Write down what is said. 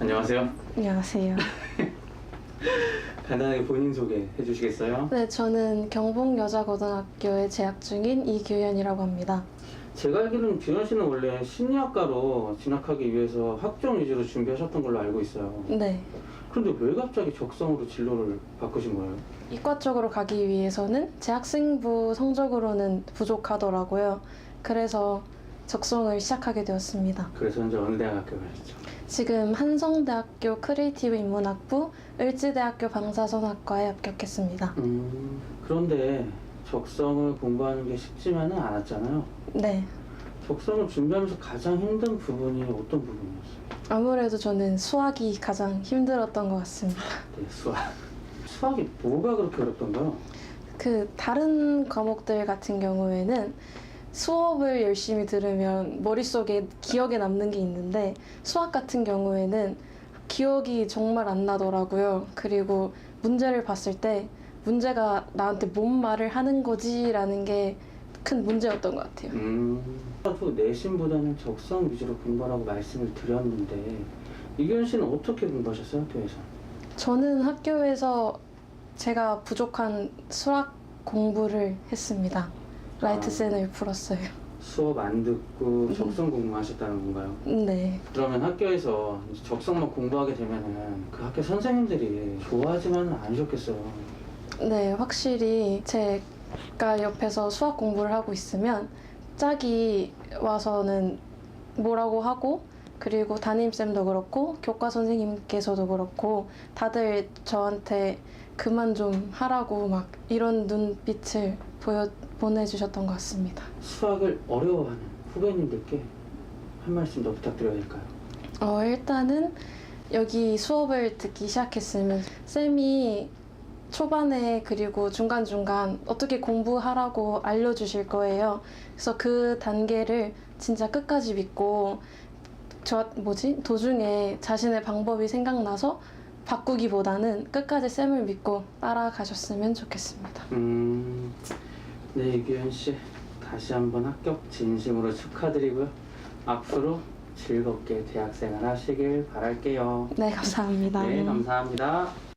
안녕하세요. 안녕하세요. 간단하게 본인 소개 해주시겠어요? 네, 저는 경북여자고등학교에 재학 중인 이규현이라고 합니다. 제가 알기로는 규현 씨는 원래 심리학과로 진학하기 위해서 학종 위주로 준비하셨던 걸로 알고 있어요. 네. 그런데 왜 갑자기 적성으로 진로를 바꾸신 거예요? 이과 쪽으로 가기 위해서는 제 학생부 성적으로는 부족하더라고요. 그래서 적성을 시작하게 되었습니다. 그래서 현재 어느 대학 학교 가셨죠? 지금 한성대학교 크리에이티브 인문학부, 을지대학교 방사선학과에 합격했습니다. 음, 그런데 적성을 공부하는 게 쉽지만은 않았잖아요. 네. 적성을 준비하면서 가장 힘든 부분이 어떤 부분이었어요? 아무래도 저는 수학이 가장 힘들었던 것 같습니다. 네, 수학. 수학이 뭐가 그렇게 어렵던가요? 그 다른 과목들 같은 경우에는 수업을 열심히 들으면 머릿속에 기억에 남는 게 있는데 수학 같은 경우에는 기억이 정말 안 나더라고요. 그리고 문제를 봤을 때 문제가 나한테 뭔 말을 하는 거지라는 게 큰 문제였던 것 같아요. 음, 또 내신보다는 적성 위주로 공부하라고 말씀을 드렸는데 이규현 씨는 어떻게 공부하셨어요 학교에서? 저는 학교에서 제가 부족한 수학 공부를 했습니다. 라이트 아. 센을 풀었어요. 수업 안 듣고 적성 공부하셨다는 건가요? 네. 그러면 학교에서 이제 적성만 공부하게 되면은 그 학교 선생님들이 좋아하지만은 않으셨겠어요. 네, 확실히 제가 옆에서 수학 공부를 하고 있으면 짝이 와서는 뭐라고 하고 그리고 담임쌤도 그렇고 교과 선생님께서도 그렇고 다들 저한테 그만 좀 하라고 막 이런 눈빛을 보여 보내주셨던 것 같습니다. 수학을 어려워하는 후배님들께 한 말씀 더 부탁드려야 될까요? 어, 일단은 여기 수업을 듣기 시작했으면 쌤이 초반에 그리고 중간중간 어떻게 공부하라고 알려주실 거예요. 그래서 그 단계를 진짜 끝까지 믿고 저 뭐지 도중에 자신의 방법이 생각나서 바꾸기보다는 끝까지 쌤을 믿고 따라가셨으면 좋겠습니다. 음, 네 이규현 씨 다시 한번 합격 진심으로 축하드리고요. 앞으로 즐겁게 대학생활 하시길 바랄게요. 네 감사합니다. 네, 감사합니다.